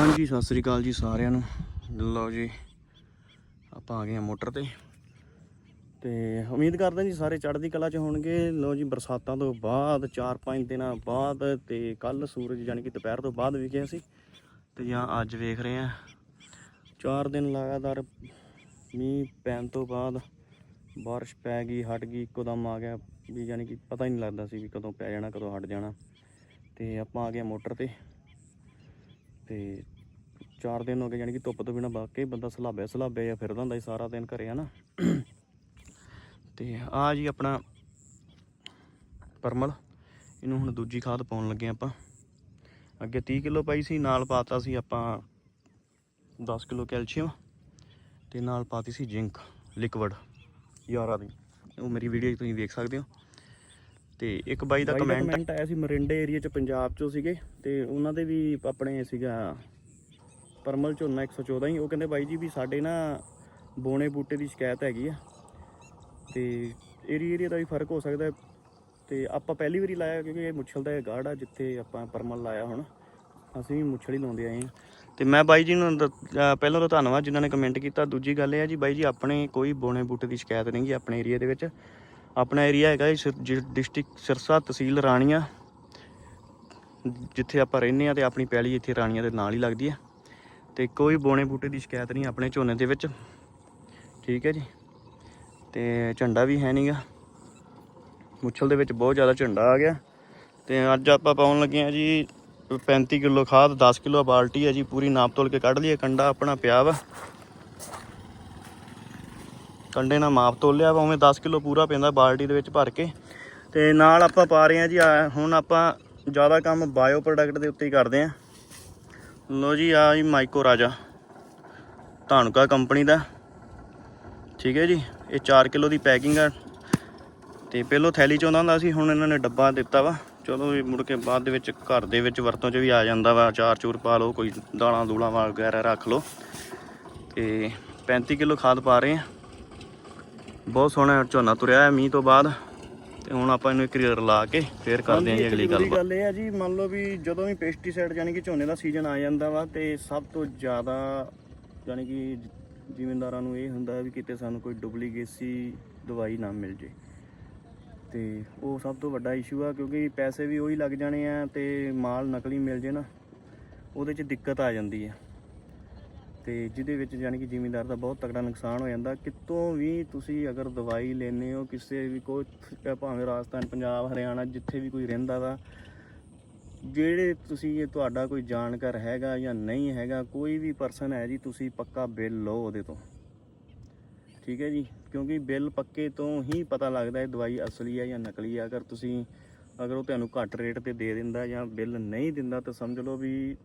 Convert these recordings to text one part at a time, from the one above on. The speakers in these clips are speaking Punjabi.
ਹਾਂਜੀ ਸਤਿ ਸ੍ਰੀ ਅਕਾਲ ਜੀ ਸਾਰਿਆਂ ਨੂੰ। ਲਓ ਜੀ, ਆਪਾਂ ਆ ਗਏ ਆ ਮੋਟਰ ਤੇ। ਤੇ ਉਮੀਦ ਕਰਦੇ ਹਾਂ ਜੀ ਸਾਰੇ ਚੜ੍ਹਦੀ ਕਲਾ ਚ ਹੋਣਗੇ। ਲਓ ਜੀ, ਬਰਸਾਤਾਂ ਤੋਂ ਬਾਅਦ 4-5 ਦਿਨਾਂ ਬਾਅਦ ਤੇ ਕੱਲ ਸੂਰਜ ਯਾਨੀ ਕਿ ਦੁਪਹਿਰ ਤੋਂ ਬਾਅਦ ਵਿਖਿਆ ਸੀ ਤੇ ਜਾਂ ਅੱਜ ਵੇਖ ਰਹੇ ਆ 4 ਦਿਨ ਲਗਾਤਾਰ ਮੀਂਹ ਪੈਣ ਤੋਂ ਬਾਅਦ ਬਾਰਿਸ਼ ਪੈ ਗਈ, ਹਟ ਗਈ ਇੱਕੋਦਮ ਆ ਗਿਆ। ਵੀ ਯਾਨੀ ਕਿ ਪਤਾ ਹੀ ਨਹੀਂ ਲੱਗਦਾ ਸੀ ਵੀ ਕਦੋਂ ਪੈ ਜਾਣਾ, ਕਦੋਂ ਹਟ ਜਾਣਾ। ਤੇ ਆਪਾਂ ਆ ਗਏ ਮੋਟਰ ਤੇ। ਤੇ ਚਾਰ ਦਿਨ ਹੋ ਗਏ ਯਾਨੀ ਕਿ ਧੁੱਪ ਤੋਂ ਬਿਨਾ ਵਾਕਈ ਬੰਦਾ ਸਲਾਬਿਆ ਸਲਾਬਿਆ ਜਾਂ ਫਿਰਦਾ ਹੁੰਦਾ ਸੀ ਸਾਰਾ ਦਿਨ ਘਰੇ, ਹਨਾ? ਤੇ ਆ ਜੀ ਆਪਣਾ ਪਰਮਲ। ਇਹਨੂੰ ਹੁਣ ਦੂਜੀ ਖਾਦ ਪਾਉਣ ਲੱਗੇ ਆਪਾਂ। ਅੱਗੇ 30 ਕਿਲੋ ਪਾਈ ਸੀ, ਨਾਲ ਪਾਤਾ ਸੀ ਆਪਾਂ 10 ਕਿਲੋ ਕੈਲਸ਼ੀਅਮ ਤੇ ਨਾਲ ਪਾਤੀ ਸੀ ਜ਼ਿੰਕ, ਲਿਕਵਿਡ, ਯਾਰਾ ਦੀ। ਉਹ ਮੇਰੀ ਵੀਡੀਓ ਤੁਸੀਂ ਵੇਖ ਸਕਦੇ ਹੋ। ਤੇ ਇੱਕ ਬਾਈ ਦਾ ਕਮੈਂਟ ਆਇਆ ਸੀ ਮਰਿੰਡੇ ਏਰੀਆ ਚ ਪੰਜਾਬ ਚੋਂ ਸੀਗੇ ਤੇ ਉਹਨਾਂ ਦੇ ਵੀ ਆਪਣੇ ਸੀਗਾ ਪਰਮਲ ਝੋਨਾ 114 ਹੀ ਉਹ ਕਹਿੰਦੇ ਬਾਈ ਜੀ ਵੀ ਸਾਡੇ ਨਾ ਬੋਨੇ ਬੂਟੇ ਦੀ ਸ਼ਿਕਾਇਤ ਹੈਗੀ ਆ ਤੇ ਏਰੀਆ ਏਰੀਆ ਦਾ ਵੀ ਫ਼ਰਕ ਹੋ ਸਕਦਾ। ਤੇ ਆਪਾਂ ਪਹਿਲੀ ਵਾਰੀ ਲਾਇਆ ਕਿਉਂਕਿ ਇਹ ਮੁੱਛਲ ਦਾ ਇਹ ਗਾੜ ਆ ਜਿੱਥੇ ਆਪਾਂ ਪਰਮਲ ਲਾਇਆ ਹੁਣ ਅਸੀਂ ਵੀ ਮੁੱਛਲ ਹੀ ਲਾਉਂਦੇ ਆਏ ਹਾਂ ਤੇ ਮੈਂ ਬਾਈ ਜੀ ਨੂੰ ਪਹਿਲਾਂ ਤਾਂ ਧੰਨਵਾਦ ਜਿਨ੍ਹਾਂ ਨੇ ਕਮੈਂਟ ਕੀਤਾ ਦੂਜੀ ਗੱਲ ਇਹ ਹੈ ਜੀ ਬਾਈ ਜੀ ਆਪਣੇ ਕੋਈ ਬੋਨੇ ਬੂਟੇ ਦੀ ਸ਼ਿਕਾਇਤ ਨਹੀਂ ਗੀ ਆਪਣੇ ਏਰੀਆ ਦੇ ਵਿੱਚ ਆਪਣਾ ਏਰੀਆ ਹੈਗਾ ਡਿਸਟ੍ਰਿਕਟ ਸਿਰਸਾ, ਤਹਿਸੀਲ ਰਾਣੀਆਂ, ਜਿੱਥੇ ਆਪਾਂ ਰਹਿੰਦੇ ਆ ਤੇ ਆਪਣੀ ਪੈਲੀ ਇੱਥੇ ਰਾਣੀਆਂ ਦੇ ਨਾਲ ਹੀ ਲੱਗਦੀ ਹੈ। ਤੇ ਕੋਈ ਬੋਣੇ ਬੂਟੇ ਦੀ ਸ਼ਿਕਾਇਤ ਨਹੀਂ ਆਪਣੇ ਝੋਨੇ ਦੇ ਵਿੱਚ। ਠੀਕ ਹੈ ਜੀ। ਤੇ ਝੰਡਾ ਵੀ ਹੈ ਨਹੀਂਗਾ। ਮੁੱਛਲ ਦੇ ਵਿੱਚ ਬਹੁਤ ਜ਼ਿਆਦਾ ਝੰਡਾ ਆ ਗਿਆ। ਤੇ ਅੱਜ ਆਪਾਂ ਪਾਉਣ ਲੱਗੇ ਆ ਜੀ 35 ਕਿਲੋ ਖਾਦ 10 ਕਿਲੋ ਬਾਲਟੀ ਹੈ ਜੀ। ਪੂਰੀ ਨਾਪ ਤੋਲ ਕੇ ਕੱਢ ਲਈਏ। ਕੰਡਾ ਆਪਣਾ ਪਿਆ ਵਾ। ਕੰਡੇ ਨਾਲ ਮਾਪ ਤੋਲਿਆ ਵਾ, ਉਵੇਂ 10 ਕਿਲੋ ਪੂਰਾ ਪੈਂਦਾ ਬਾਲਟੀ ਦੇ ਵਿੱਚ ਭਰ ਕੇ। ਤੇ ਨਾਲ ਆਪਾਂ ਪਾ ਰਹੇ ਆ ਜੀ ਆਹ ਹੁਣ ਆਪਾਂ ਜ਼ਿਆਦਾ ਕੰਮ ਬਾਇਓ ਪ੍ਰੋਡਕਟ ਦੇ ਉੱਤੇ ਹੀ ਕਰਦੇ ਆ ਲੋ ਜੀ, ਆ ਜੀ ਮਾਈਕੋ ਰਾਜਾ ਧਾਨੁਕਾ ਕੰਪਨੀ ਦਾ। ਠੀਕ ਹੈ ਜੀ, ਇਹ 4 ਕਿਲੋ ਦੀ ਪੈਕਿੰਗ ਆ। ਤੇ ਪਹਿਲੋਂ ਥੈਲੀ ਚ ਆਉਂਦਾ ਹੁੰਦਾ ਸੀ, ਹੁਣ ਇਹਨਾਂ ਨੇ ਡੱਬਾ ਦਿੱਤਾ ਵਾ। ਚਲੋ ਵੀ ਮੁੜ ਕੇ ਬਾਅਦ ਦੇ ਵਿੱਚ ਘਰ ਦੇ ਵਿੱਚ ਵਰਤੋਂ ਚ ਵੀ ਆ ਜਾਂਦਾ ਵਾ ਚਾਰ ਚੂਰ ਪਾ ਲਓ, ਕੋਈ ਦਾਲਾਂ ਦੂਲਾਂ ਵਗੈਰਾ ਰੱਖ ਲਓ। ਤੇ 35 ਕਿਲੋ ਖਾਦ ਪਾ ਰਹੇ ਆ ਬਹੁਤ ਸੋਹਣਾ ਝੋਨਾ ਤੁਰਿਆ ਹੈ ਮੀਂਹ ਤੋਂ ਬਾਅਦ। ਤੇ ਹੁਣ ਆਪਾਂ ਇਹਨੂੰ ਇੱਕ ਰੀਅਰ ਲਾ ਕੇ ਫੇਰ ਕਰਦੇ ਹਾਂ ਜੀ ਅਗਲੀ ਗੱਲ ਗੱਲ ਇਹ ਹੈ ਜੀ ਮੰਨ ਲਓ ਵੀ ਜਦੋਂ ਵੀ ਪੈਸਟੀਸਾਈਡ ਯਾਨੀ ਕਿ ਝੋਨੇ ਦਾ ਸੀਜ਼ਨ ਆ ਜਾਂਦਾ ਵਾ ਤੇ ਸਭ ਤੋਂ ਜ਼ਿਆਦਾ ਯਾਨੀ ਕਿ ਜ਼ਿਮੀਂਦਾਰਾਂ ਨੂੰ ਇਹ ਹੁੰਦਾ ਵੀ ਕਿਤੇ ਸਾਨੂੰ ਕੋਈ ਡੁਪਲੀਕੇਸੀ ਦਵਾਈ ਨਾ ਮਿਲ ਜੇ। ਤੇ ਉਹ ਸਭ ਤੋਂ ਵੱਡਾ ਇਸ਼ੂ ਆ ਕਿਉਂਕਿ ਪੈਸੇ ਵੀ ਉਹੀ ਲੱਗ ਜਾਣੇ ਆ ਤੇ ਮਾਲ ਨਕਲੀ ਮਿਲ ਜੇ ਨਾ ਉਹਦੇ 'ਚ ਦਿੱਕਤ ਆ ਜਾਂਦੀ ਹੈ ਤੇ ਜਿਹਦੇ ਵਿੱਚ ਯਾਨੀ ਕਿ ਜ਼ਿਮੀਂਦਾਰ ਦਾ ਬਹੁਤ ਤਕੜਾ ਨੁਕਸਾਨ ਹੋ ਜਾਂਦਾ। ਕਿਤੋਂ ਵੀ ਤੁਸੀਂ ਅਗਰ ਦਵਾਈ ਲੈਨੇ ਹੋ, ਕਿਸੇ ਵੀ ਕੋਈ ਭਾਵੇਂ ਰਾਜਸਥਾਨ, ਪੰਜਾਬ, ਹਰਿਆਣਾ, ਜਿੱਥੇ ਵੀ ਕੋਈ ਰਹਿੰਦਾ ਵਾ, ਜਿਹੜੇ ਤੁਸੀਂ, ਇਹ ਤੁਹਾਡਾ ਕੋਈ ਜਾਣਕਾਰ ਹੈਗਾ ਜਾਂ ਨਹੀਂ ਹੈਗਾ, ਕੋਈ ਵੀ ਪਰਸਨ ਹੈ ਜੀ, ਤੁਸੀਂ ਪੱਕਾ ਬਿੱਲ ਲਓ ਉਹਦੇ ਤੋਂ। ਠੀਕ ਹੈ ਜੀ? ਕਿਉਂਕਿ ਬਿੱਲ ਪੱਕੇ ਤੋਂ ਹੀ ਪਤਾ ਲੱਗਦਾ ਹੈ ਦਵਾਈ ਅਸਲੀ ਹੈ ਜਾਂ ਨਕਲੀ ਹੈ। ਅਗਰ ਤੁਸੀਂ, ਅਗਰ ਉਹ ਤੁਹਾਨੂੰ ਘੱਟ ਰੇਟ ਤੇ ਦੇ ਦਿੰਦਾ ਜਾਂ ਬਿੱਲ ਨਹੀਂ ਦਿੰਦਾ, ਤਾਂ ਸਮਝ ਲਓ ਵੀ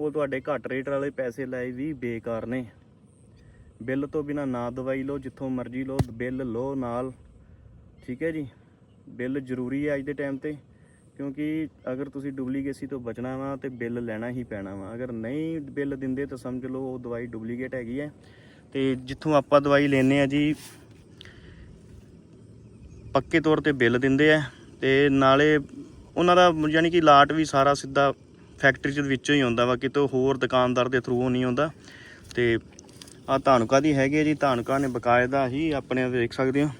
ਉਹ ਤੁਹਾਡੇ ਘੱਟ ਰੇਟ ਵਾਲੇ ਪੈਸੇ ਲਏ ਵੀ ਬੇਕਾਰ ਨੇ। ਬਿੱਲ ਤੋਂ ਬਿਨਾ ਨਾ ਦਵਾਈ ਲਓ, ਜਿੱਥੋਂ ਮਰਜ਼ੀ ਲਓ, ਬਿੱਲ ਲਓ ਨਾਲ। ਠੀਕ ਹੈ ਜੀ? ਬਿੱਲ ਜ਼ਰੂਰੀ ਹੈ ਅੱਜ ਦੇ ਟਾਈਮ ਤੇ, ਕਿਉਂਕਿ ਅਗਰ ਤੁਸੀਂ ਡੁਪਲੀਕੇਸੀ ਤੋਂ ਬਚਣਾ ਵਾ ਤੇ ਬਿੱਲ ਲੈਣਾ ਹੀ ਪੈਣਾ ਵਾ। ਅਗਰ ਨਹੀਂ ਬਿੱਲ ਦਿੰਦੇ ਤਾਂ ਸਮਝ ਲਓ ਉਹ ਦਵਾਈ ਡੁਪਲੀਕੇਟ ਹੈਗੀ ਹੈ। ਤੇ ਜਿੱਥੋਂ ਆਪਾਂ ਦਵਾਈ ਲੈਨੇ ਆ ਜੀ, ਪੱਕੇ ਤੌਰ ਤੇ ਬਿੱਲ ਦਿੰਦੇ ਆ। ਤੇ ਨਾਲੇ ਉਹਨਾਂ ਦਾ ਯਾਨੀ ਕਿ ਲਾਟ ਵੀ ਸਾਰਾ ਸਿੱਧਾ ਫੈਕਟਰੀ ਚ ਵਿੱਚੋਂ ਹੀ ਆਉਂਦਾ ਵਾ, ਕਿਤੋਂ ਹੋਰ ਦੁਕਾਨਦਾਰ ਦੇ ਥਰੂ ਨਹੀਂ ਆਉਂਦਾ। ਤੇ ਆ ਧਾਨਕਾ ਦੀ ਹੈਗੀ ਹੈ ਜੀ, ਧਾਨਕਾ ਨੇ ਬਕਾਇਦਾ ਹੀ ਆਪਣੇ ਵੇਖ ਸਕਦੇ ਹੋ।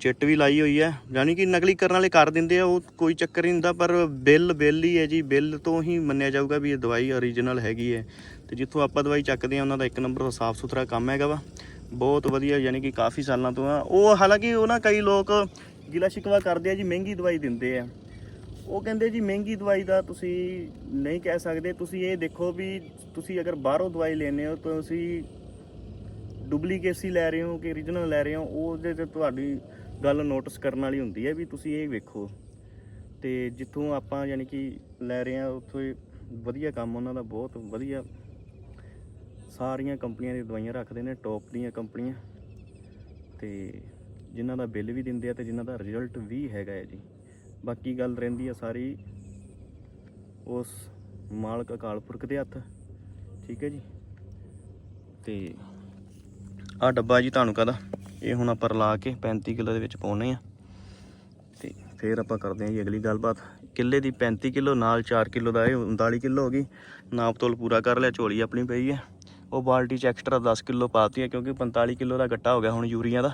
ਚਿੱਟ ਵੀ ਲਾਈ ਹੋਈ ਹੈ ਯਾਨੀ ਕਿ ਨਕਲੀ ਕਰਨ ਵਾਲੇ ਕਰ ਦਿੰਦੇ ਆ, ਉਹ ਕੋਈ ਚੱਕਰ ਨਹੀਂ ਹੁੰਦਾ, ਪਰ ਬਿੱਲ ਬਿੱਲ ਹੀ ਹੈ ਜੀ, ਬਿੱਲ ਤੋਂ ਹੀ ਮੰਨਿਆ ਜਾਊਗਾ ਵੀ ਇਹ ਦਵਾਈ ਓਰੀਜਨਲ ਹੈਗੀ ਹੈ ਤੇ ਜਿੱਥੋਂ ਆਪਾਂ ਦਵਾਈ ਚੱਕਦੇ ਆ, ਉਹਨਾਂ ਦਾ ਇੱਕ ਨੰਬਰ ਦਾ ਸਾਫ਼ ਸੁਥਰਾ ਕੰਮ ਹੈਗਾ ਵਾ। ਬਹੁਤ ਵਧੀਆ, ਯਾਨੀ ਕਿ ਕਾਫੀ ਸਾਲਾਂ ਤੋਂ ਆ। ਉਹ ਹਾਲਾਂਕਿ ਉਹ ਨਾ ਕਈ ਲੋਕ ਗਿਲਾ ਸ਼ਿਕਵਾ ਕਰਦੇ ਆ ਜੀ, ਮਹਿੰਗੀ ਦਵਾਈ ਦਿੰਦੇ ਆ। ਉਹ ਕਹਿੰਦੇ ਜੀ ਮਹਿੰਗੀ ਦਵਾਈ ਦਾ ਤੁਸੀਂ ਨਹੀਂ ਕਹਿ ਸਕਦੇ, ਤੁਸੀਂ ਇਹ ਦੇਖੋ ਵੀ ਤੁਸੀਂ ਅਗਰ ਬਾਹਰੋਂ ਦਵਾਈ ਲੈਨੇ ਹੋ, ਤਾਂ ਤੁਸੀਂ ਡੁਪਲੀਕੇਸੀ ਲੈ ਰਹੇ ਹੋ ਕਿ origignal ਲੈ ਰਹੇ ਹੋ, ਉਹਦੇ ਤੇ ਤੁਹਾਡੀ ਗੱਲ ਨੋਟਿਸ ਕਰਨ ਵਾਲੀ ਹੁੰਦੀ ਹੈ ਵੀ ਤੁਸੀਂ ਇਹ ਵੇਖੋ। ਤੇ ਜਿੱਥੋਂ ਆਪਾਂ ਯਾਨੀ ਕਿ ਲੈ ਰਹੇ ਆ ਉੱਥੋਂ ਹੀ ਵਧੀਆ ਕੰਮ ਉਹਨਾਂ ਦਾ, ਬਹੁਤ ਵਧੀਆ। ਸਾਰੀਆਂ ਕੰਪਨੀਆਂ ਦੀ ਦਵਾਈਆਂ ਰੱਖਦੇ ਨੇ ਟੌਪ ਦੀਆਂ ਕੰਪਨੀਆਂ। ਤੇ ਜਿਨ੍ਹਾਂ ਦਾ ਬਿੱਲ ਵੀ ਦਿੰਦੇ ਆ ਤੇ ਜਿਨ੍ਹਾਂ ਦਾ ਰਿਜ਼ਲਟ ਵੀ ਹੈਗਾ ਹੈ ਜੀ। ਬਾਕੀ ਗੱਲ ਰਹਿੰਦੀ ਆ ਸਾਰੀ ਉਸ ਮਾਲਕ ਅਕਾਲ ਪੁਰਖ ਦੇ ਹੱਥ, ਠੀਕ ਹੈ ਜੀ? ਤੇ ਆ ਡੱਬਾ ਜੀ ਤੁਹਾਨੂੰ ਕਹਦਾ? ਇਹ ਹੁਣ ਆਪਾਂ ਰਲਾ ਕੇ 35 ਕਿਲੋ ਦੇ ਵਿੱਚ ਪਾਉਨੇ ਆ। ਤੇ ਫਿਰ ਆਪਾਂ ਕਰਦੇ ਹਾਂ ਜੀ ਅਗਲੀ ਗੱਲਬਾਤ। ਕਿੱਲੇ ਦੀ 35 ਕਿਲੋ, ਨਾਲ 4 ਕਿਲੋ ਦਾ ਇਹ 39 ਕਿਲੋ ਹੋ ਗਈ। ਨਾਪ ਤੋਲ ਪੂਰਾ ਕਰ ਲਿਆ, ਝੋਲੀ ਆਪਣੀ ਪਈ ਹੈ। ਉਹ ਬਾਲਟੀ ਚ ਐਕਸਟਰਾ 10 ਕਿਲੋ ਪਾਤੀ ਹੈ ਕਿਉਂਕਿ 45 ਕਿਲੋ ਦਾ ਗੱਟਾ ਹੋ ਗਿਆ ਹੁਣ ਯੂਰੀਆ ਦਾ।